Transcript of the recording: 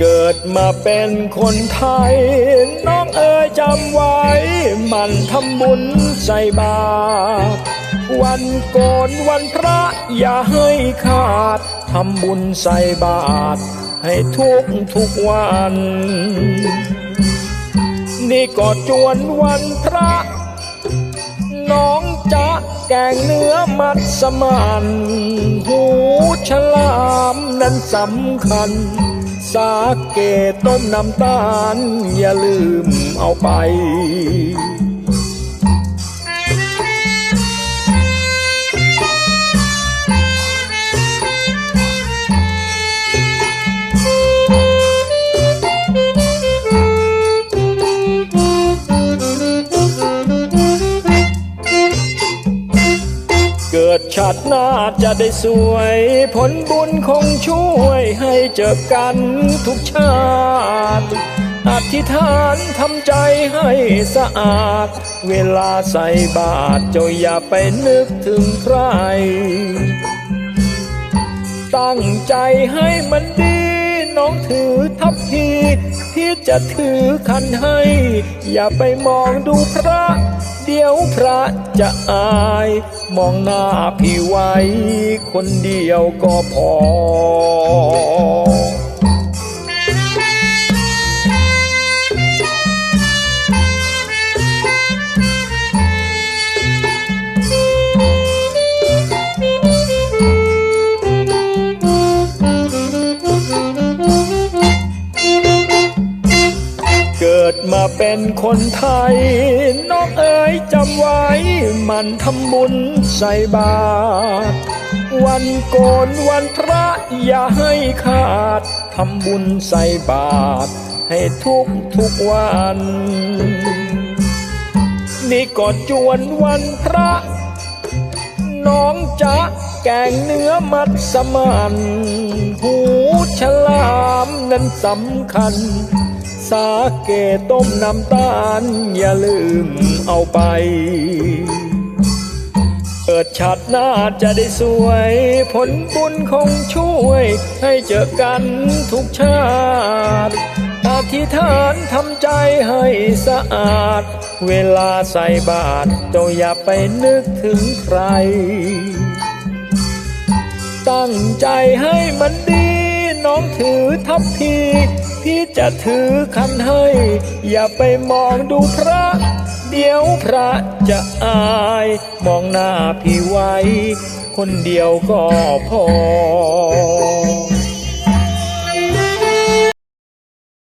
เกิดมาเป็นคนไทย น้องเอ๋ยจำไว้ มันทำบุญใส่บาตร วันโกนวันพระอย่าให้ขาด ทำบุญใส่บาตรให้ทุกทุกวัน นี่ก็จวนวันพระ น้องจะแกงเนื้อมัดสมานหูฉลามนั้นสำคัญ สาเกต้มน้ำตาล อย่าลืมเอาไป ดชาติหน้าจะได้สวย ผลบุญคงช่วยให้เจอกันทุกชาติอธิษฐานทำใจให้สะอาด เวลาใส่บาตรเจ้าอย่าไปนึกถึงใคร ตั้งใจให้มันดี น้องถือทัพทีที่จะถือคันให้ อย่าไปมองดูพระ เดี๋ยวพระจะอาย มองหน้าพี่ไว้ คนเดียวก็พอ เกิดมาเป็นคนไทย น้องเอ๋ยจำไว้ มันทำบุญใส่บาตรวันโกนวันพระอย่าให้ขาดทำบุญใส่บาตรให้ทุกทุกวัน นี่ก็จวนวันพระ น้องจะแกงเนื้อมัดสมานหูฉลามนั้นสำคัญ สาเกต้มน้ำตาล อย่าลืมเอาไป เปิดชาติหน้าจะได้สวย ผลบุญคงช่วย ให้เจอกันทุกชาติอธิษฐานทำใจให้สะอาด เวลาใส่บาตรเจ้าอย่าไปนึกถึงใคร ตั้งใจให้มันดี น้องถือทัพพี พี่จะถือคันให้ อย่าไปมองดูพระ เดี๋ยวพระจะอาย มองหน้าพี่ไว้ คนเดียวก็พอ